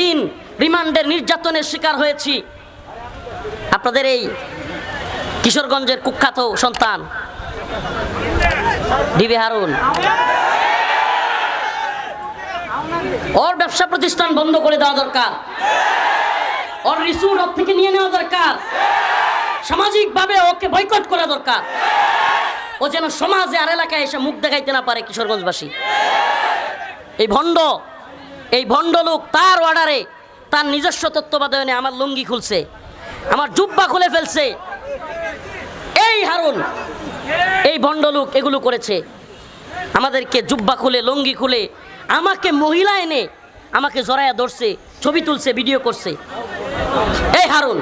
দিন রিমান্ডের নির্যাতনের শিকার হয়েছি। আপনাদের এই কিশোরগঞ্জের কুখ্যাত সন্তান, ডিবি হারুন। ওর ব্যবসা প্রতিষ্ঠান বন্ধ করে দেওয়া দরকার। ওর রিসুট ওর থেকে নিয়ে নেওয়া দরকার। সামাজিকভাবে ওকে বয়কট করা দরকার। ও যেন সমাজে আর এলাকায় এসে মুখ দেখাইতে না পারে কিশোরগঞ্জবাসী। এই ভণ্ড এই ভণ্ড লোক তার অর্ডারে তার নিজস্ব তত্ত্বাবধানে আমার লুঙ্গি খুলছে, আমার জুব্বা খুলে ফেলছে। এই হারুন, এই ভণ্ড লোক এগুলো করেছে। আমাদেরকে জুব্বা খুলে, লুঙ্গি খুলে, আমাকে মহিলা এনে আমাকে জড়াইয়া ধরছে, ছবি তুলছে ভিডিও করছে। এই হারুন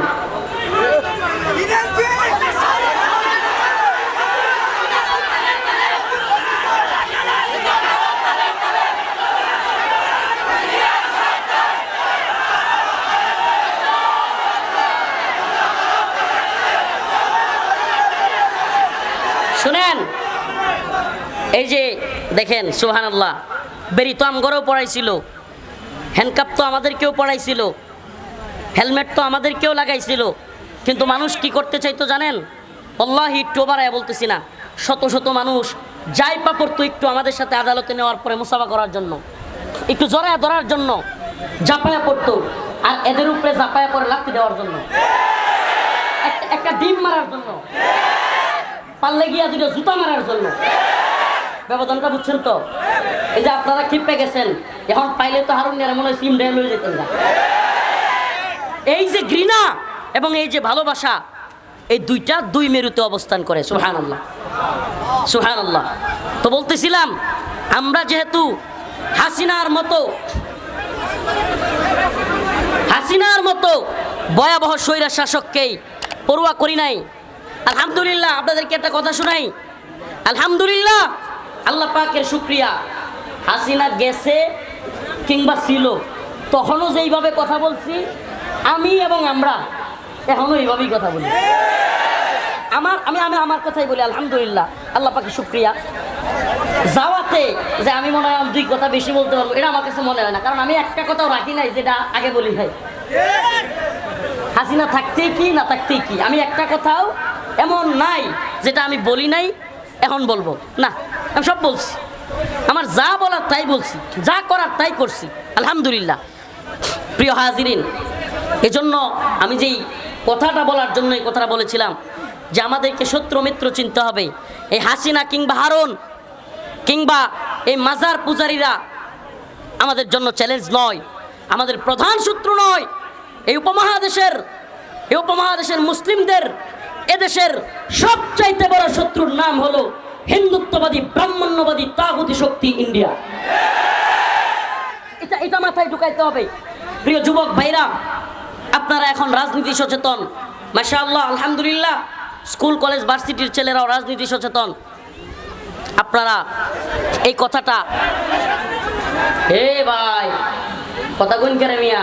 শুনেন। এই যে দেখেন সোহান আল্লাহ বেরি তো আমগরেও পড়াইছিল হ্যান্ডকাপ তো আমাদেরকেও পড়াইছিল হেলমেট তো আমাদেরকেও লাগাইছিল, কিন্তু মানুষ কি করতে চাইতো জানেন? আল্লাহ একটু বাড়ায় বলতেছি না, শত শত মানুষ যাই পা পড়তো একটু আমাদের সাথে আদালতে নেওয়ার পরে মুসাফা করার জন্য, একটু জড়ায় ধরার জন্য জাপায়া পড়তো, আর এদের উপরে জাপায়া পরে লাত্তি দেওয়ার জন্য একটা ডিম মারার জন্য। পাল্লে গিয়া দুটো জুতা মারার জন্য। ব্যবধানটা বুঝছেন তো? এই যে আপনারা ক্ষিপে গেছেন, এখন পাইলে তো হারুন নিয়ে মনে হয় সিম ডেল হয়ে যেতেন এই যে ঘৃণা এবং এই যে ভালোবাসা, এই দুইটা দুই মেরুতে অবস্থান করে সুহান আল্লাহ সুহান আল্লাহ তো বলতেছিলাম, আমরা যেহেতু হাসিনার মতো হাসিনার মতো ভয়াবহ স্বৈরা শাসককেই পড়ুয়া করি নাই আলহামদুলিল্লাহ, আপনাদেরকে একটা কথা শোনাই। আলহামদুলিল্লাহ, আল্লাহ পাকের শুক্রিয়া। হাসিনা গেছে কিংবা ছিল, তখনও যেইভাবে কথা বলছি, আমি এবং আমরা এখনও এইভাবেই কথা বলি। আমার, আমি আমি আমার কথাই বলি, আলহামদুলিল্লাহ, আল্লাহ পাকে শুক্রিয়া। যাওয়াতে যে আমি মনে হয় দুই কথা বেশি বলতে পারব, এটা আমার কাছে মনে হয় না, কারণ আমি একটা কথাও রাখি নাই যেটা আগে বলি ভাই হাসিনা থাকতেই কি, না থাকতেই কি? আমি একটা কথাও এমন নাই যেটা আমি বলি নাই, এখন বলব। না, আমি সব বলছি। আমার যা বলার তাই বলছি, যা করার তাই করছি। আলহামদুলিল্লাহ। প্রিয় হাজিরিন, এজন্য আমি যেই কথাটা বলার জন্য এই কথাটা বলেছিলাম, যে আমাদেরকে শত্রু মিত্র চিনতে হবে। এই হাসিনা কিংবা হারুন, কিংবা এই মাজার পূজারীরা আমাদের জন্য চ্যালেঞ্জ নয়, আমাদের প্রধান শত্রু নয়। এই উপমহাদেশের এই উপমহাদেশের মুসলিমদের এদেশের সবচাইতে বড় শত্রুর নাম হলো হিন্দুত্ববাদী, ব্রাহ্মণ্যবাদী, তাগুতি শক্তি ইন্ডিয়া। এটা এটা মাথায় ঢুকাইতে হবে। প্রিয় যুবক ভাইরা, আপনারা এখন রাজনীতি সচেতন। মাসা আল্লাহ আলহামদুলিল্লাহ। স্কুল, কলেজ, ভার্সিটির ছেলেরাও রাজনীতি সচেতন। আপনারা এই কথাটা হে ভাই, কথা কোন কেরে মিয়া?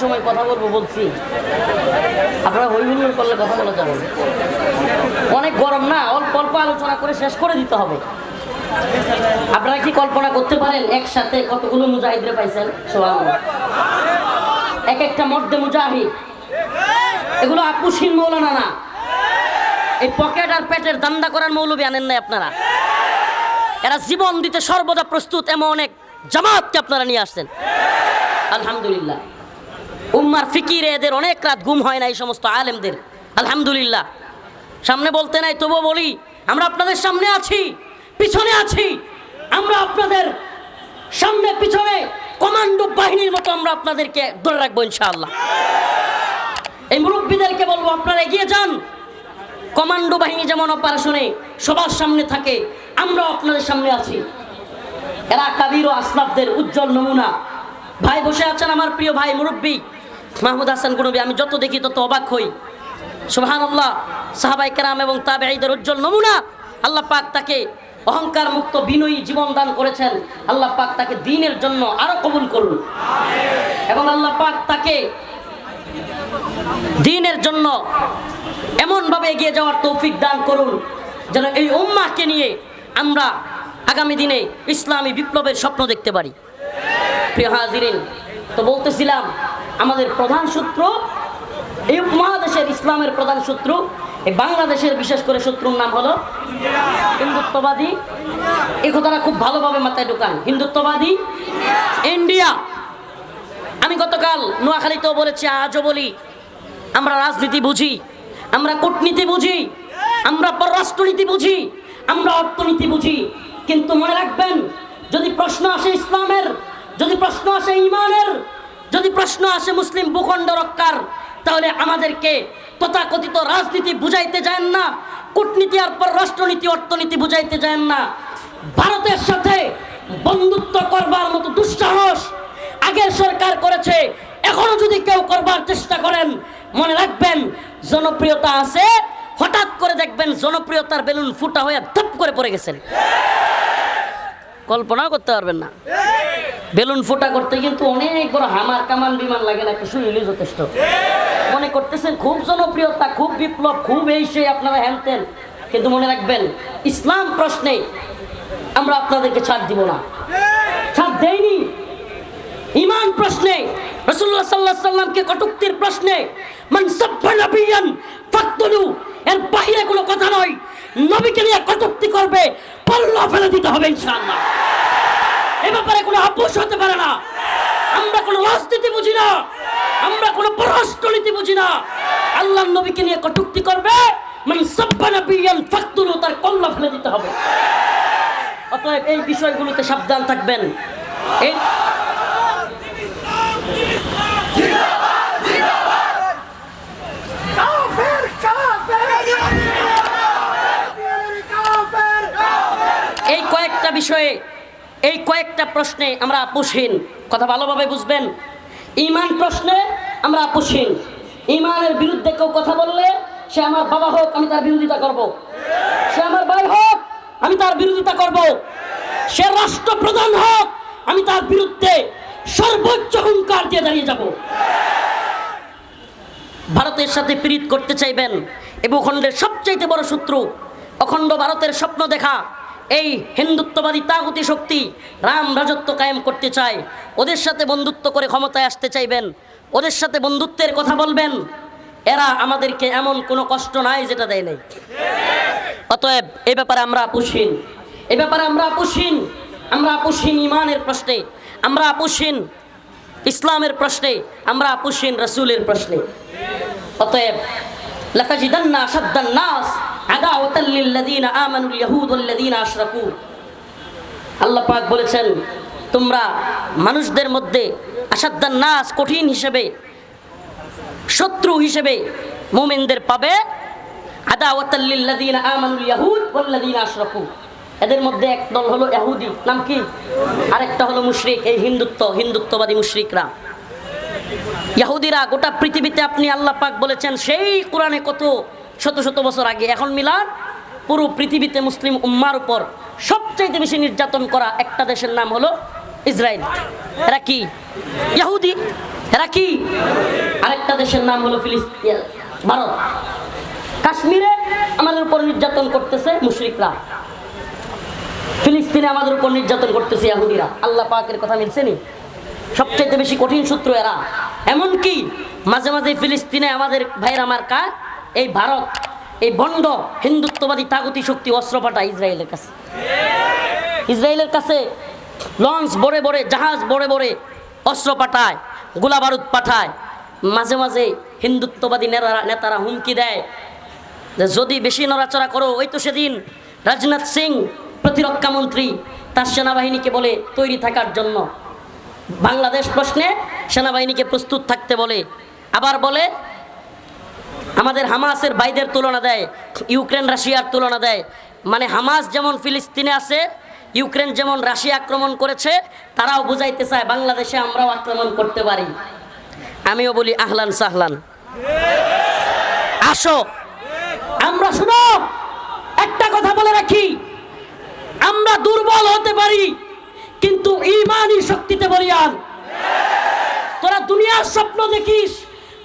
সময় কথা বলব বলছি। আপনারা হই হুল্লোড় করলে কথা বলা যাবে অনেক গরম না, অল্প অল্প আলোচনা করে শেষ করে দিতে হবে। আপনারা কি কল্পনা করতে পারেন একসাথে কতগুলো মুজাহিদরে পাইছেন? সুবহানাল্লাহ। এক একটা মধ্যে মুজাহিদ। এগুলো আপুসিন মৌলানা না। এই পকেট আর পেটের দান্দা করার মৌলবী আনেন নাই আপনারা। এরা জীবন দিতে সর্বদা প্রস্তুত এমন অনেক জামাতকে আপনারা নিয়ে আসছেন। আলহামদুলিল্লাহ। উম্মার ফিকিরে এদের অনেক রাত ঘুম হয় না এই সমস্ত আলেমদের। আলহামদুলিল্লাহ। সামনে বলতে নাই, তবুও বলি, আমরা আপনাদের সামনে আছি, পিছনে আছি। আমরা আপনাদের সামনে, পিছনে কমান্ডো বাহিনীর মতো আমরা আপনাদেরকে ধরে রাখব ইনশাআল্লাহ। এই মুরব্বীদেরকে বলব, আপনারা এগিয়ে যান। কমান্ডো বাহিনী যেমন অপারেশনে সবার সামনে থাকে, আমরাও আপনাদের সামনে আছি। এরা কাবির ও আসলাফদের উজ্জ্বল নমুনা। ভাই বসে আছেন আমার প্রিয় ভাই মুরব্বী। মাহমুদ হাসান গুনবি আমি যত দেখি তত অবাক হই। সুবহান আল্লাহ সাহাবাই কেরাম এবং তাবেঈদের উজ্জ্বল নমুনা। আল্লাহ পাক তাকে অহংকার মুক্ত বিনয়ী জীবন দান করেছেন। আল্লাহ পাক তাকে দিনের জন্য আরও কবুল করুন। এবং আল্লাহ পাক তাকে দিনের জন্য এমনভাবে এগিয়ে যাওয়ার তৌফিক দান করুন, যেন এই উম্মাহকে নিয়ে আমরা আগামী দিনে ইসলামী বিপ্লবের স্বপ্ন দেখতে পারি। প্রিয় হাজিরিন, তো বলতেছিলাম আমাদের প্রধান সূত্র এই উপমহাদেশের ইসলামের প্রধান শত্রু, এই বাংলাদেশের বিশেষ করে শত্রুর নাম হলো হিন্দুত্ববাদী। এই কথাটা খুব ভালোভাবে মাথায় ঢোকান, হিন্দুত্ববাদী ইন্ডিয়া। আমি গতকাল নোয়াখালীতেও বলেছি, আজও বলি, আমরা রাজনীতি বুঝি, আমরা কূটনীতি বুঝি, আমরা পররাষ্ট্রনীতি বুঝি, আমরা অর্থনীতি বুঝি। কিন্তু মনে রাখবেন, যদি প্রশ্ন আসে ইসলামের, যদি প্রশ্ন আসে ইমানের যদি প্রশ্ন আসে মুসলিম ভূখণ্ড রক্ষার তাহলে আমাদেরকে তথাকথিত রাজনীতি বুঝাইতে যান না, কূটনীতি আর পররাষ্ট্রনীতি অর্থনীতি বুঝাইতে যান না। ভারতের সাথে বন্ধুত্ব করবার মতো দুঃসাহস আগের সরকার করেছে, এখনও যদি কেউ করবার চেষ্টা করেন, মনে রাখবেন জনপ্রিয়তা আছে, হঠাৎ করে দেখবেন জনপ্রিয়তার বেলুন ফুটা হয়ে ধপ করে পড়ে গেছেন। কল্পনাও করতে পারবেন না। বেলুন ফোটা করতে কিন্তু অনেক বড় হামার কামান বিমান লাগে না কিছু শুইলি যথেষ্ট। মনে করতেছেন খুব জনপ্রিয়তা, খুব বিপ্লব, খুব এই সেই আপনারা হ্যানতেন। কিন্তু মনে রাখবেন, ইসলাম প্রশ্নে আমরা আপনাদেরকে ছাড় দিব না। ছাড় দেয়নি ইমান প্রশ্নে রসুল্লাহ সাল্লাহ সাল্লামকে কটুক্তির প্রশ্নে, মান সাব্বা নবিয়ান ফাকতুলু, এর বাইরে কোনো কথা নয়। নবীকে নিয়ে কটুক্তি করবে, পল্লা ফেলে দিতে হবে ইনশাআল্লাহ। এ ব্যাপারে কোনো আপোষ হতে পারে না। আমরা কোনো রাজনীতি বুঝি না। আমরা কোনো পররাষ্ট্রনীতি বুঝি না। আল্লাহ নবীকে নিয়ে কটুক্তি করবে মান সাব্বা নবিয়ান ফাকতুলু তার কল্লা ফেলে দিতে হবে। অতএব এই বিষয়গুলোতে সাবধান থাকবেন। এই এই কয়েকটা বিষয়ে এই কয়েকটা প্রশ্নে আমরা আপোষহীন কথা ভালোভাবে বুঝবেন? ইমান প্রশ্নে আমরা আপোষহীন ইমানের বিরুদ্ধে কেউ কথা বললে সে আমার বাবা হোক, আমি তার বিরোধিতা করব। সে আমার ভাই হোক, আমি তার বিরোধিতা করব। সে রাষ্ট্রপ্রধান হোক, আমি তার বিরুদ্ধে সর্বোচ্চ হুঙ্কার দিয়ে দাঁড়িয়ে যাব। ভারতের সাথে পীড়িত করতে চাইবেন, এ ভূখণ্ডের সবচাইতে বড় শত্রু, অখণ্ড ভারতের স্বপ্ন দেখা। এই হিন্দুত্ববাদী তাগতি শক্তি রাম রাজত্ব কায়েম করতে চায়, ওদের সাথে বন্ধুত্ব করে ক্ষমতায় আসতে চাইবেন, ওদের সাথে বন্ধুত্বের কথা বলবেন, এরা আমাদেরকে এমন কোনো কষ্ট নাই যেটা দেয় নাই। অতএব এ ব্যাপারে আমরা আপুসীন এ ব্যাপারে আমরা আপুসীন আমরা আপুসীন ইমানের প্রশ্নে, আমরা আপুসীন ইসলামের প্রশ্নে, আমরা আপুসীন রসুলের প্রশ্নে। অতএব লাতাজিদান্না আশাদ্দান নাস আদাওয়াতাল লিল্লাযীনা আমানুল ইয়াহুদ ওয়াল্লাযীনা আশরাকু। আল্লাহ পাক বলেছেন, তোমরা মানুষদের মধ্যে আসাদ্দান নাস কঠিন হিসেবে, শত্রু হিসেবে মুমিনদের পাবে। এদের মধ্যে এক দল হলো ইহুদি নাম কি? আরেকটা হলো মুশরিক। এই হিন্দুত্ব, হিন্দুত্ববাদী মুশরিকরা। ইহুদিরা গোটা পৃথিবীতে আপনি আল্লাহ পাক বলেছেন, সেই কোরআনে কত শত শত বছর আগে এখন মিলান, পুরো পৃথিবীতে মুসলিম উম্মার উপর সবচাইতে বেশি নির্যাতন করা একটা দেশের নাম হলো ইসরায়েল। এরা কি? ইহুদি এরা কি? আরেকটা দেশের নাম হলো ফিলিস্তিন, ভারত। কাশ্মীরে আমাদের উপর নির্যাতন করতেছে মুশরিকরা। ফিলিস্তিনে আমাদের উপর নির্যাতন করতেছে ইহুদিরা আল্লাহ পাকের কথা মিলছে নি? সবচাইতে বেশি কঠিন সূত্র এরা। এমনকি মাঝে মাঝে ফিলিস্তিনে আমাদের ভাইয়ের আমার কা এই ভারত, এই বন্ড হিন্দুত্ববাদী তাগতি শক্তি অস্ত্র পাঠায় ইসরায়েলের কাছে। ইসরায়েলের কাছে লঞ্চ বড়ে বড়ে, জাহাজ বড়ে বড়ে অস্ত্র পাঠায় গোলা বারুদ পাঠায়। মাঝে মাঝে হিন্দুত্ববাদী নেতারা নেতারা হুমকি দেয় যে যদি বেশি নড়াচড়া করো, ওই তো সেদিন রাজনাথ সিং প্রতিরক্ষা মন্ত্রী, তার সেনাবাহিনীকে বলে তৈরি থাকার জন্য। বাংলাদেশ প্রশ্নে সেনাবাহিনীকে প্রস্তুত থাকতে বলে, আবার বলে আমাদের হামাসের বাইদের তুলনা দেয়, ইউক্রেন, রাশিয়ার তুলনা দেয়। মানে হামাস যেমন ফিলিস্তিনে আছে, ইউক্রেন যেমন রাশিয়া আক্রমণ করেছে, তারাও বুঝাইতে চায় বাংলাদেশে আমরাও আক্রমণ করতে পারি। আমিও বলি আহলান সাহলান। আসো। আমরা শুনো, একটা কথা বলে রাখি, আমরা দুর্বল হতে পারি, কিন্তু ইমানই শক্তিতে বলিয়ান। তোরা দুনিয়ার স্বপ্ন দেখিস,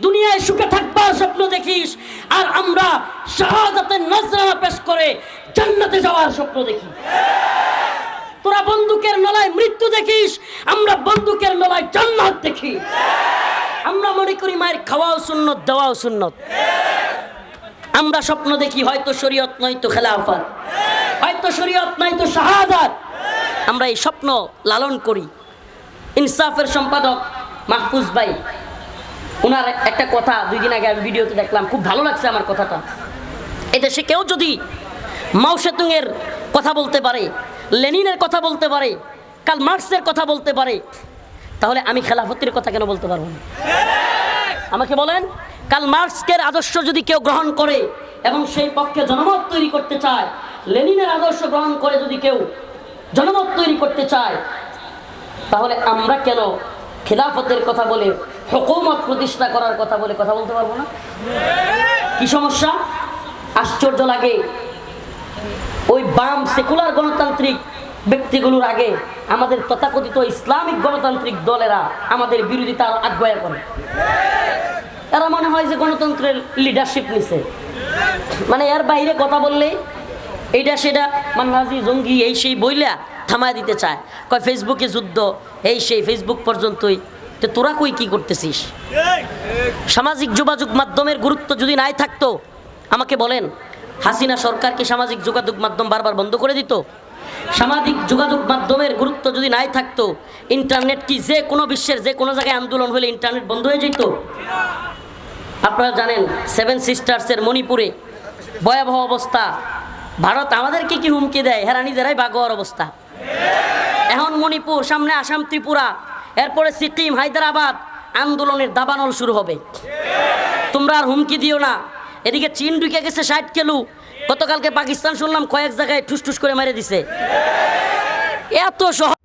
দুনিয়ায় সুখে থাকবার স্বপ্ন দেখিস, আর আমরা শাহাদাতের নজরানা পেশ করে জান্নাতে যাওয়ার স্বপ্ন দেখি। তোরা বন্দুকের নলায় মৃত্যু দেখিস, আমরা বন্দুকের নলায় জান্নাত দেখি। আমরা মনে করি মায়ের খাওয়াও সুন্নত, দেওয়াও সুন্নত। আমরা স্বপ্ন দেখি হয়তো শরীয়ত, নয়তো খেলাফত। হয়তো শরীয়ত, নয়তো শাহাদাত। আমরা এই স্বপ্ন লালন করি। ইনসাফের সম্পাদক মাহফুজ ভাই। ওনার একটা কথা দুই দিন আগে আমি ভিডিওতে দেখলাম, খুব ভালো লাগছে আমার কথাটা। এদেশে কেউ যদি মাও সেতুংয়ের কথা বলতে পারে, লেনিনের কথা বলতে পারে কাল মার্কসের কথা বলতে পারে, তাহলে আমি খেলাফতের কথা কেন বলতে পারব না? আমাকে বলেন কাল মার্কসকের আদর্শ যদি কেউ গ্রহণ করে এবং সেই পক্ষে জনমত তৈরি করতে চায়, লেনিনের আদর্শ গ্রহণ করে যদি কেউ জনমত তৈরি করতে চায়, তাহলে আমরা কেন খেলাফতের কথা বলে হকুমত প্রতিষ্ঠা করার কথা বলে কথা বলতে পারব না? কি সমস্যা? আশ্চর্য লাগে। ওই বাম সেকুলার গণতান্ত্রিক ব্যক্তিগুলোর আগে আমাদের তথাকথিত ইসলামিক গণতান্ত্রিক দলেরা আমাদের বিরোধিতা আগ্রহ করে। এরা মনে হয় যে গণতন্ত্রের লিডারশিপ নিছে। মানে এর বাইরে কথা বললে এইটা সেটা মান্নাজি জঙ্গি এই সেই বইলা থামায় দিতে চায়। কয়, ফেসবুকে যুদ্ধ, এই সেই ফেসবুক পর্যন্তই তো তোরা কই কি করতেছিস? সামাজিক যোগাযোগ মাধ্যমের গুরুত্ব যদি নাই থাকতো, আমাকে বলেন, হাসিনা সরকারকে সামাজিক যোগাযোগ মাধ্যম বারবার বন্ধ করে দিত? সামাজিক যোগাযোগ মাধ্যমের গুরুত্ব যদি নাই থাকতো, ইন্টারনেট কি যে কোনো বিশ্বের যে কোনো জায়গায় আন্দোলন হলে ইন্টারনেট বন্ধ হয়ে যেত? আপনারা জানেন সেভেন সিস্টার্সের মণিপুরে ভয়াবহ অবস্থা। ভারত আমাদেরকে কি হুমকি দেয়? হেরা নিজেরাই বাগোয়ার অবস্থা। এখন মণিপুর, সামনে আসাম, ত্রিপুরা এরপরে সিকিম, হায়দ্রাবাদ আন্দোলনের দাবানল শুরু হবে। তোমরা আর হুমকি দিও না। এদিকে চীন ঢুকে গেছে ষাট কেলু। গতকালকে পাকিস্তান শুনলাম কয়েক জায়গায় ঠুস ঠুস করে মেরে দিছে। এত সহজ